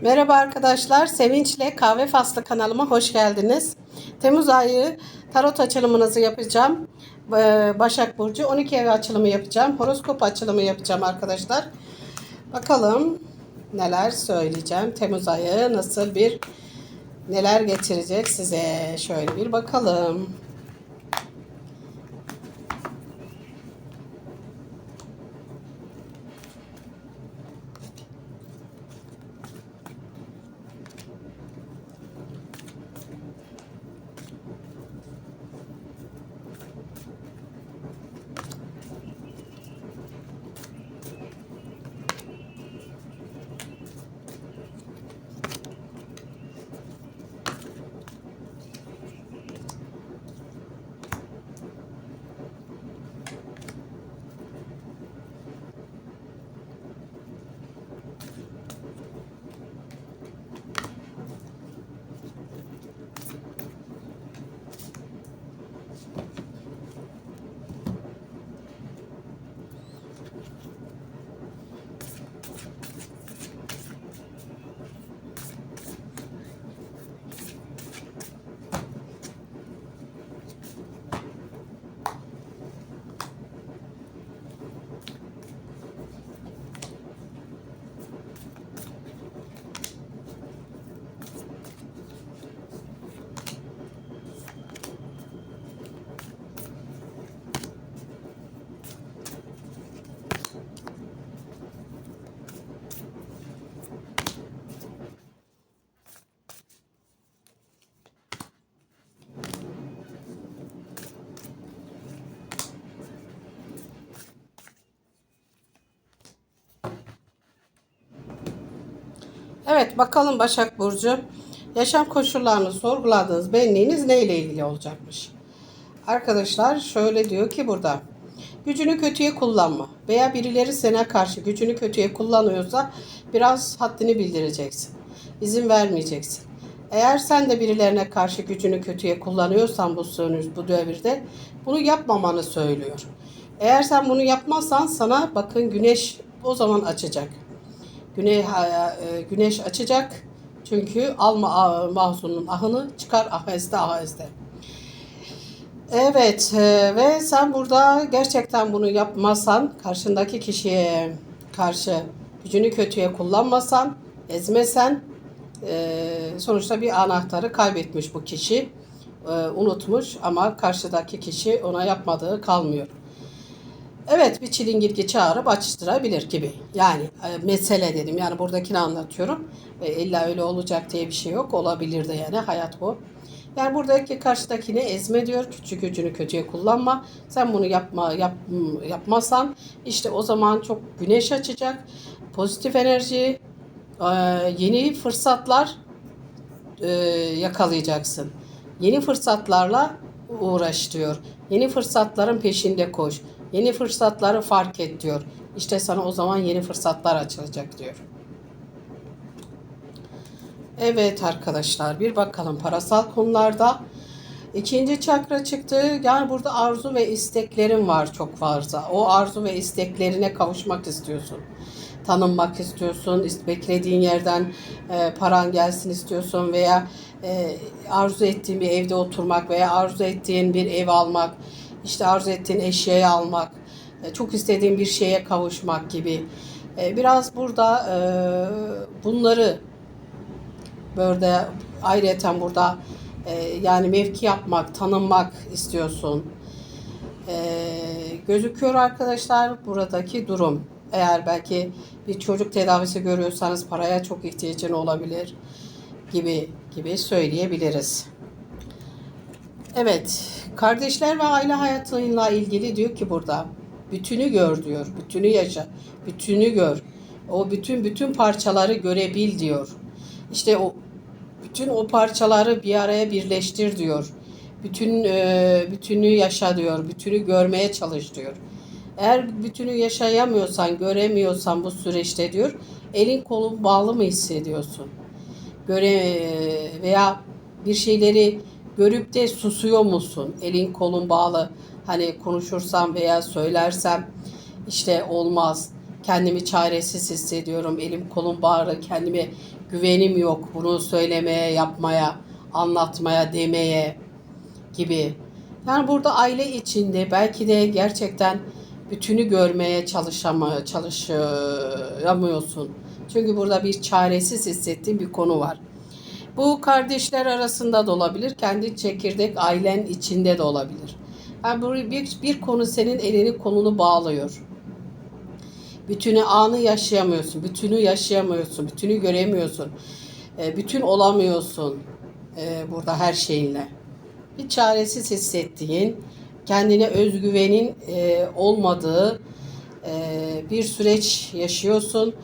Merhaba arkadaşlar, Sevinç'le Kahve Faslı kanalıma hoş geldiniz. Temmuz ayı tarot açılımınızı yapacağım. Ee, Başak Burcu 12 ev açılımı yapacağım. Horoskop açılımı yapacağım arkadaşlar. Bakalım neler söyleyeceğim. Temmuz ayı nasıl bir neler getirecek size. Şöyle bir bakalım. Evet bakalım Başak Burcu. Yaşam koşullarını sorguladığınız benliğiniz neyle ilgili olacakmış? Arkadaşlar şöyle diyor ki burada. Gücünü kötüye kullanma veya birileri sana karşı gücünü kötüye kullanıyorsa biraz haddini bildireceksin. İzin vermeyeceksin. Eğer sen de birilerine karşı gücünü kötüye kullanıyorsan bu sönüş bu devirde bunu yapmamanı söylüyor. Eğer sen bunu yapmazsan sana bakın güneş o zaman açacak. Güney ha- e, güneş açacak. Çünkü alma ah- mahzunun ahını çıkar aheste aheste. Evet e, ve sen burada gerçekten bunu yapmasan, karşındaki kişiye karşı gücünü kötüye kullanmasan, ezmesen, e, sonuçta bir anahtarı kaybetmiş bu kişi. E, unutmuş ama karşıdaki kişi ona yapmadığı kalmıyor. Evet bir çilingirgi çağırıp açtırabilir gibi. Yani e, mesele dedim. Yani buradakini anlatıyorum. E, illa öyle olacak diye bir şey yok. Olabilir de yani hayat bu. Yani buradaki karşıdakini ezme diyor. Küçük gücünü kötüye kullanma. Sen bunu yapma yap, yapmazsan işte o zaman çok güneş açacak. Pozitif enerji, e, yeni fırsatlar e, yakalayacaksın. Yeni fırsatlarla uğraş diyor. Yeni fırsatların peşinde koş. Yeni fırsatları fark et diyor. İşte sana o zaman yeni fırsatlar açılacak diyor. Evet arkadaşlar bir bakalım parasal konularda. İkinci çakra çıktı. Yani burada arzu ve isteklerin var çok fazla. O arzu ve isteklerine kavuşmak istiyorsun. Tanınmak istiyorsun. ist- Beklediğin yerden e, paran gelsin istiyorsun veya e, arzu ettiğin bir evde oturmak veya arzu ettiğin bir ev almak, işte arzu ettiğin eşyayı almak, e, çok istediğin bir şeye kavuşmak gibi. E, biraz burada e, bunları Böyle ayrıyeten burada yani mevki yapmak, tanınmak istiyorsun. Gözüküyor arkadaşlar buradaki durum. Eğer belki bir çocuk tedavisi görüyorsanız paraya çok ihtiyacın olabilir gibi gibi söyleyebiliriz. Evet, kardeşler ve aile hayatıyla ilgili diyor ki burada bütünü gör diyor. Bütünü yaşa. Bütünü gör. O bütün bütün parçaları görebil diyor. İşte o bütün o parçaları bir araya birleştir diyor. Bütün e, bütünü yaşa diyor. Bütünü görmeye çalış diyor. Eğer bütünü yaşayamıyorsan, göremiyorsan bu süreçte diyor, elin kolun bağlı mı hissediyorsun? Göre veya bir şeyleri görüp de susuyor musun? Elin kolun bağlı. Hani konuşursam veya söylersem işte olmaz. Kendimi çaresiz hissediyorum. Elim kolum bağlı. Kendimi güvenim yok. Bunu söylemeye, yapmaya, anlatmaya, demeye gibi. Yani burada aile içinde belki de gerçekten bütünü görmeye çalışamaya çalışamıyorsun. Çünkü burada bir çaresiz hissettiğin bir konu var. Bu kardeşler arasında da olabilir, kendi çekirdek ailen içinde de olabilir. Yani bir, bir konu senin elini kolunu bağlıyor. Bütünü anı yaşayamıyorsun, bütünü yaşayamıyorsun, bütünü göremiyorsun, e, bütün olamıyorsun e, burada her şeyinle. Bir çaresiz hissettiğin, kendine özgüvenin e, olmadığı bir süreç yaşıyorsun.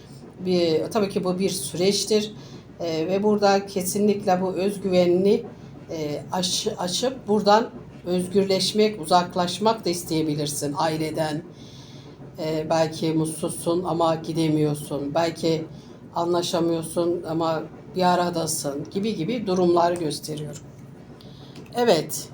Bir, tabii ki bu bir süreçtir E, ve burada kesinlikle bu özgüvenini e, aş, aşıp buradan özgürleşmek, uzaklaşmak da isteyebilirsin aileden. E, belki mutsuzsun ama gidemiyorsun. Belki anlaşamıyorsun ama bir aradasın gibi gibi durumlar gösteriyor. Evet.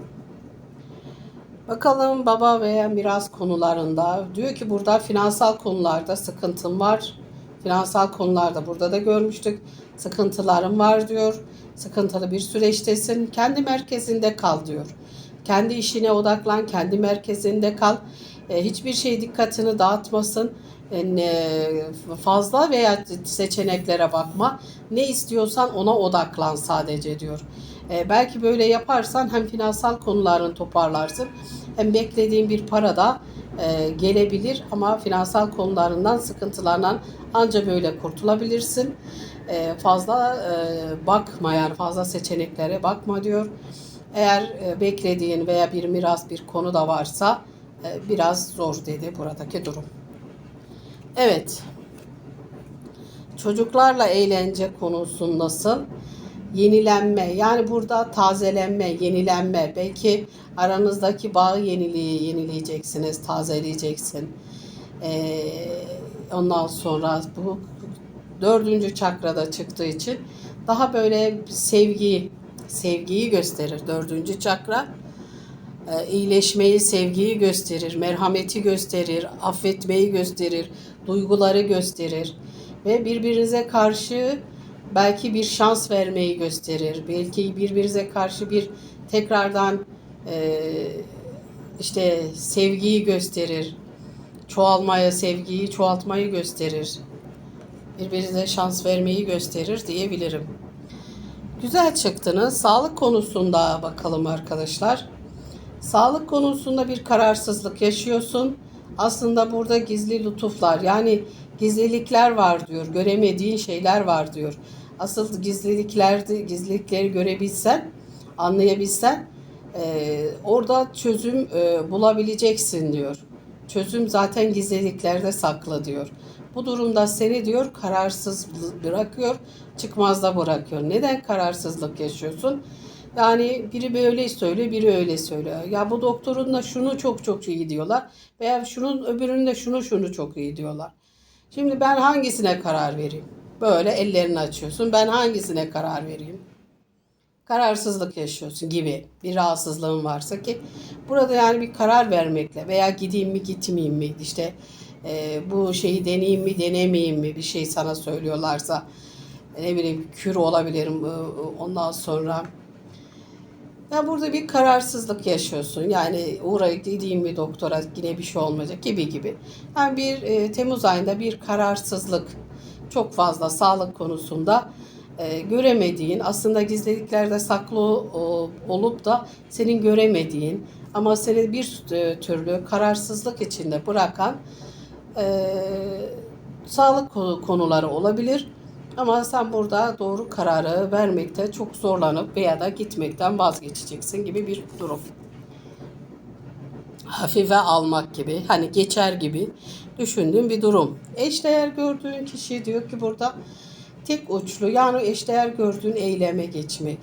Bakalım baba veya miras konularında diyor ki burada finansal konularda sıkıntım var. Finansal konularda burada da görmüştük. Sıkıntılarım var diyor. Sıkıntılı bir süreçtesin. Kendi merkezinde kal diyor. Kendi işine odaklan, kendi merkezinde kal. E, hiçbir şey dikkatini dağıtmasın. E, fazla veya seçeneklere bakma. Ne istiyorsan ona odaklan sadece diyor. E, belki böyle yaparsan hem finansal konularını toparlarsın hem beklediğin bir para da gelebilir ama finansal konularından sıkıntılarından anca böyle kurtulabilirsin. E, fazla e, bakma yani fazla seçeneklere bakma diyor. Eğer e, beklediğin veya bir miras bir konu da varsa e, biraz zor dedi buradaki durum. Evet. Çocuklarla eğlence konusu nasıl? Yenilenme yani burada tazelenme, yenilenme. Belki aranızdaki bağı yeniliği yenileyeceksiniz, tazeleyeceksin. Ee, ondan sonra bu dördüncü çakrada çıktığı için daha böyle sevgi, sevgiyi gösterir dördüncü çakra. Ee, iyileşmeyi, sevgiyi gösterir, merhameti gösterir, affetmeyi gösterir, duyguları gösterir ve birbirinize karşı belki bir şans vermeyi gösterir. Belki birbirinize karşı bir tekrardan e, işte sevgiyi gösterir. Çoğalmaya, sevgiyi çoğaltmayı gösterir. Birbirinize şans vermeyi gösterir diyebilirim. Güzel çıktınız. Sağlık konusunda bakalım arkadaşlar. Sağlık konusunda bir kararsızlık yaşıyorsun. Aslında burada gizli lütuflar yani gizlilikler var diyor. Göremediğin şeyler var diyor. Asıl gizliliklerde gizlilikleri görebilsen, anlayabilsen e, orada çözüm e, bulabileceksin diyor. Çözüm zaten gizliliklerde saklı diyor. Bu durumda seni diyor kararsız bırakıyor, çıkmazda bırakıyor. Neden kararsızlık yaşıyorsun? Yani biri böyle söylüyor, biri öyle söylüyor. Ya bu doktorun da şunu çok çok iyi diyorlar. Veya şunun öbürünün de şunu şunu çok iyi diyorlar. Şimdi ben hangisine karar vereyim? Böyle ellerini açıyorsun. Ben hangisine karar vereyim? Kararsızlık yaşıyorsun gibi bir rahatsızlığın varsa ki burada yani bir karar vermekle veya gideyim mi gitmeyeyim mi işte e, bu şeyi deneyeyim mi denemeyeyim mi bir şey sana söylüyorlarsa ne bileyim kür olabilirim e, ondan sonra ya burada bir kararsızlık yaşıyorsun. Yani uğrayıp gideyim bir doktora yine bir şey olmayacak gibi gibi. Yani bir e, Temmuz ayında bir kararsızlık çok fazla sağlık konusunda e, göremediğin, aslında gizliliklerde saklı olup da senin göremediğin ama seni bir e, türlü kararsızlık içinde bırakan e, sağlık konu- konuları olabilir. Ama sen burada doğru kararı vermekte çok zorlanıp veya da gitmekten vazgeçeceksin gibi bir durum. Hafife almak gibi, hani geçer gibi düşündüğün bir durum. Eşdeğer gördüğün kişi diyor ki burada tek uçlu yani eşdeğer gördüğün eyleme geçmek.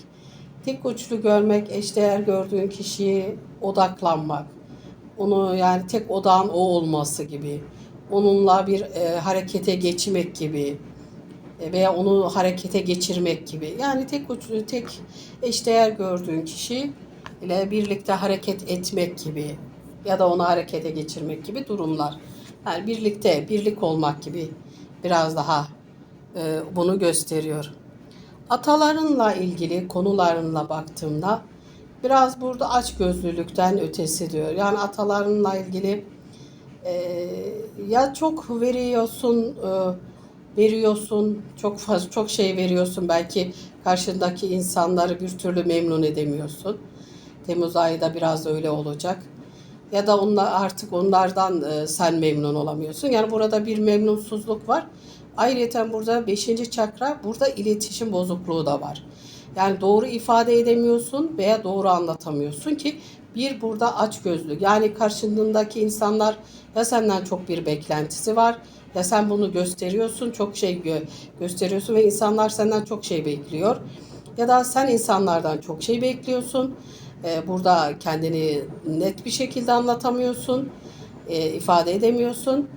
Tek uçlu görmek, eşdeğer gördüğün kişiye odaklanmak. Onu yani tek odağın o olması gibi. Onunla bir e, harekete geçmek gibi e, veya onu harekete geçirmek gibi. Yani tek uç- tek eşdeğer gördüğün kişi ile birlikte hareket etmek gibi ya da onu harekete geçirmek gibi durumlar. Yani birlikte, birlik olmak gibi biraz daha bunu gösteriyor. atalarınla ilgili konularınla baktığımda biraz burada açgözlülükten ötesi diyor. Yani atalarınla ilgili e, ya çok veriyorsun, e, veriyorsun, çok fazla çok şey veriyorsun belki karşındaki insanları bir türlü memnun edemiyorsun. Temmuz ayı da biraz öyle olacak. Ya da onlar artık onlardan e, sen memnun olamıyorsun. Yani burada bir memnunsuzluk var. Ayrıca burada 5. çakra burada iletişim bozukluğu da var. Yani doğru ifade edemiyorsun veya doğru anlatamıyorsun ki bir burada aç gözlü. Yani karşındaki insanlar ya senden çok bir beklentisi var ya sen bunu gösteriyorsun çok şey gö- gösteriyorsun ve insanlar senden çok şey bekliyor. Ya da sen insanlardan çok şey bekliyorsun. Ee, burada kendini net bir şekilde anlatamıyorsun, e, ifade edemiyorsun.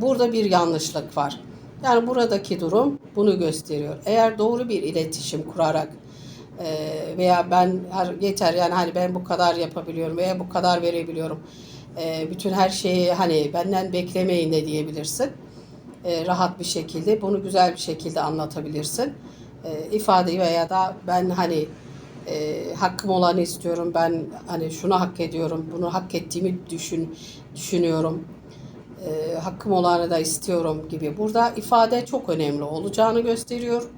Burada bir yanlışlık var. Yani buradaki durum bunu gösteriyor. Eğer doğru bir iletişim kurarak e, veya ben yeter yani hani ben bu kadar yapabiliyorum veya bu kadar verebiliyorum. E, bütün her şeyi hani benden beklemeyin de diyebilirsin. E, rahat bir şekilde bunu güzel bir şekilde anlatabilirsin. İfadeyi veya da ben hani e, hakkım olanı istiyorum. Ben hani şunu hak ediyorum. Bunu hak ettiğimi düşün düşünüyorum. E, hakkım olanı da istiyorum gibi. Burada ifade çok önemli olacağını gösteriyor.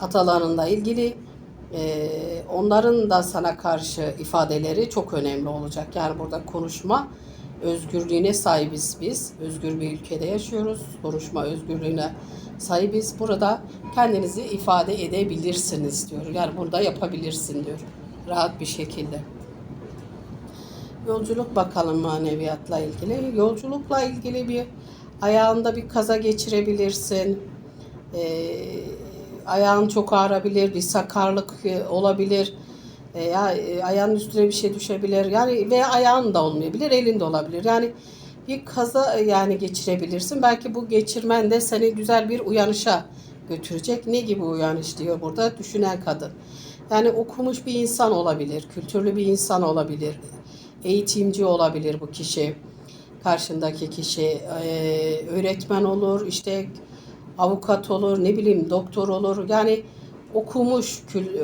Atalarınla ilgili e, onların da sana karşı ifadeleri çok önemli olacak. Yani burada konuşma özgürlüğüne sahibiz biz. Özgür bir ülkede yaşıyoruz. Konuşma özgürlüğüne sahibiz. Burada kendinizi ifade edebilirsiniz diyor. Yani burada yapabilirsin diyor. Rahat bir şekilde. Yolculuk bakalım maneviyatla ilgili. Yolculukla ilgili bir ayağında bir kaza geçirebilirsin. Ee, ayağın çok ağrabilir, bir sakarlık e, olabilir. E, ya e, ayağın üstüne bir şey düşebilir. Yani veya ayağın da olmayabilir, elin de olabilir. Yani bir kaza e, yani geçirebilirsin. Belki bu geçirmen de seni güzel bir uyanışa götürecek. Ne gibi uyanış diyor burada düşünen kadın. Yani okumuş bir insan olabilir, kültürlü bir insan olabilir, eğitimci olabilir bu kişi. Karşındaki kişi e, öğretmen olur, işte avukat olur, ne bileyim doktor olur. Yani okumuş, kül, e,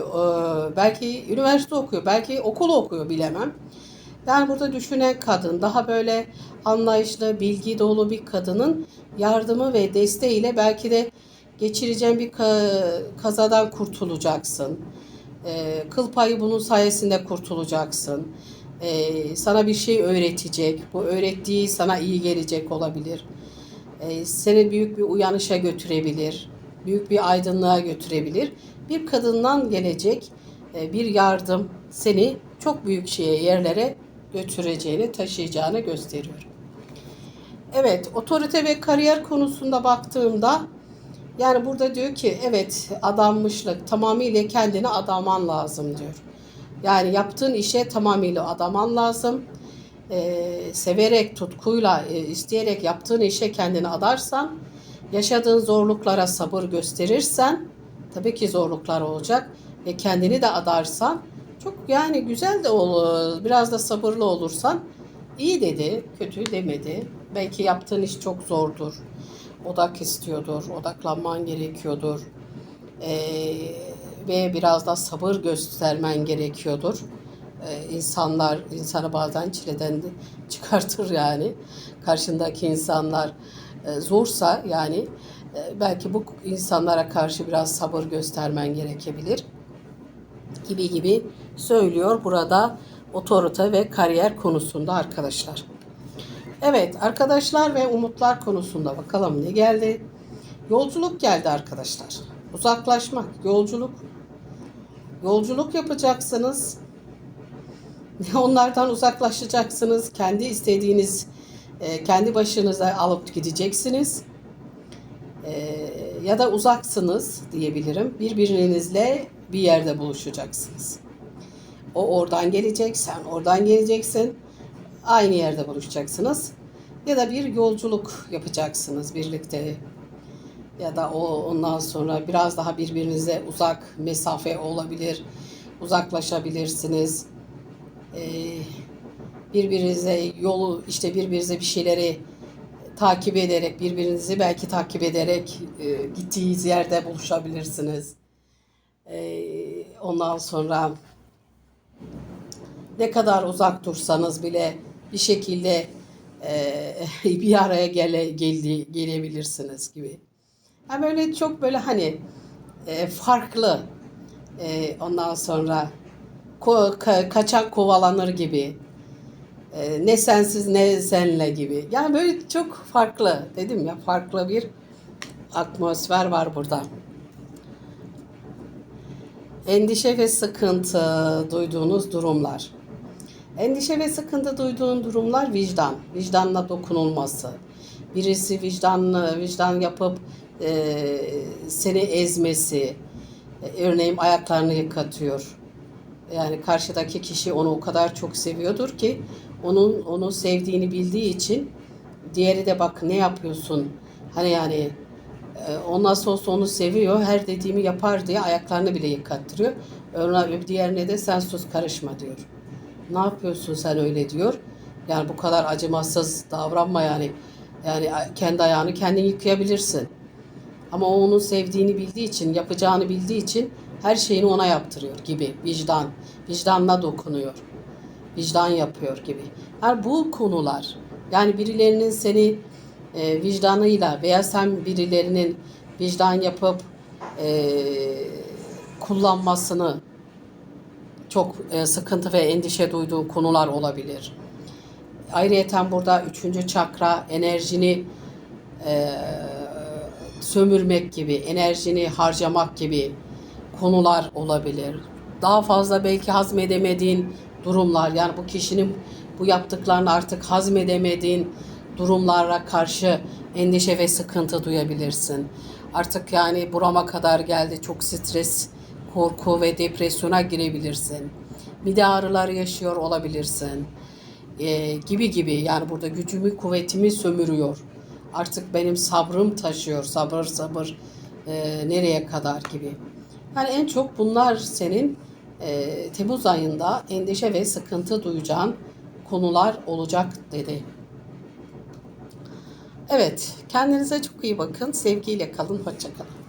belki üniversite okuyor, belki okul okuyor bilemem. Yani burada düşünen kadın, daha böyle anlayışlı, bilgi dolu bir kadının yardımı ve desteğiyle belki de geçireceğin bir ka- kazadan kurtulacaksın. E, kıl payı bunun sayesinde kurtulacaksın. E, sana bir şey öğretecek. Bu öğrettiği sana iyi gelecek olabilir. E, seni büyük bir uyanışa götürebilir. Büyük bir aydınlığa götürebilir. Bir kadından gelecek e, bir yardım seni çok büyük şeye, yerlere götüreceğini, taşıyacağını gösteriyor. Evet, otorite ve kariyer konusunda baktığımda yani burada diyor ki evet adanmışlık tamamıyla kendini adaman lazım diyor. Yani yaptığın işe tamamıyla adaman lazım. Ee, severek, tutkuyla, e, isteyerek yaptığın işe kendini adarsan, yaşadığın zorluklara sabır gösterirsen, tabii ki zorluklar olacak ve kendini de adarsan, çok yani güzel de olur, biraz da sabırlı olursan, iyi dedi, kötü demedi. Belki yaptığın iş çok zordur, odak istiyordur, odaklanman gerekiyordur. Ee, ve biraz da sabır göstermen gerekiyordur. Ee, insanlar insanı bazen çileden de çıkartır yani. Karşındaki insanlar e, zorsa yani e, belki bu insanlara karşı biraz sabır göstermen gerekebilir gibi gibi söylüyor burada otorite ve kariyer konusunda arkadaşlar. Evet arkadaşlar ve umutlar konusunda bakalım ne geldi? Yolculuk geldi arkadaşlar. Uzaklaşmak, yolculuk. Yolculuk yapacaksınız. Onlardan uzaklaşacaksınız. Kendi istediğiniz, e, kendi başınıza alıp gideceksiniz. E, ya da uzaksınız diyebilirim. Birbirinizle bir yerde buluşacaksınız. O oradan gelecek, sen oradan geleceksin. Aynı yerde buluşacaksınız. Ya da bir yolculuk yapacaksınız birlikte. Ya da o ondan sonra biraz daha birbirinize uzak mesafe olabilir. Uzaklaşabilirsiniz. Ee, birbirinize yolu işte birbirinize bir şeyleri takip ederek birbirinizi belki takip ederek e, gittiğiniz yerde buluşabilirsiniz. Ee, ondan sonra ne kadar uzak dursanız bile bir şekilde e, bir araya gele, geldi, gelebilirsiniz gibi. Yani böyle çok böyle hani e, farklı e, ondan sonra ko, ka, kaçak kovalanır gibi e, ne sensiz ne senle gibi. Yani böyle çok farklı dedim ya farklı bir atmosfer var burada. Endişe ve sıkıntı duyduğunuz durumlar. Endişe ve sıkıntı duyduğun durumlar vicdan. Vicdanla dokunulması. Birisi vicdanlı, vicdan yapıp e, seni ezmesi. E, örneğin ayaklarını yıkatıyor. Yani karşıdaki kişi onu o kadar çok seviyordur ki onun onu sevdiğini bildiği için diğeri de bak ne yapıyorsun? Hani yani e, o onu seviyor. Her dediğimi yapar diye ayaklarını bile yıkattırıyor. Ona diğerine de sen sus karışma diyor. Ne yapıyorsun sen öyle diyor. Yani bu kadar acımasız davranma yani. Yani kendi ayağını kendin yıkayabilirsin. Ama o onun sevdiğini bildiği için, yapacağını bildiği için her şeyini ona yaptırıyor gibi. Vicdan. Vicdanla dokunuyor. Vicdan yapıyor gibi. Yani bu konular yani birilerinin seni e, vicdanıyla veya sen birilerinin vicdan yapıp e, kullanmasını çok e, sıkıntı ve endişe duyduğu konular olabilir. Ayrıyeten burada üçüncü çakra enerjini e, sömürmek gibi, enerjini harcamak gibi konular olabilir. Daha fazla belki hazmedemediğin durumlar yani bu kişinin bu yaptıklarını artık hazmedemediğin durumlara karşı endişe ve sıkıntı duyabilirsin. Artık yani burama kadar geldi çok stres, korku ve depresyona girebilirsin. Mide ağrıları yaşıyor olabilirsin. Ee, gibi gibi yani burada gücümü kuvvetimi sömürüyor. Artık benim sabrım taşıyor. Sabır sabır e, nereye kadar gibi. Yani en çok bunlar senin e, Temmuz ayında endişe ve sıkıntı duyacağın konular olacak dedi. Evet, kendinize çok iyi bakın. Sevgiyle kalın, hoşça kalın.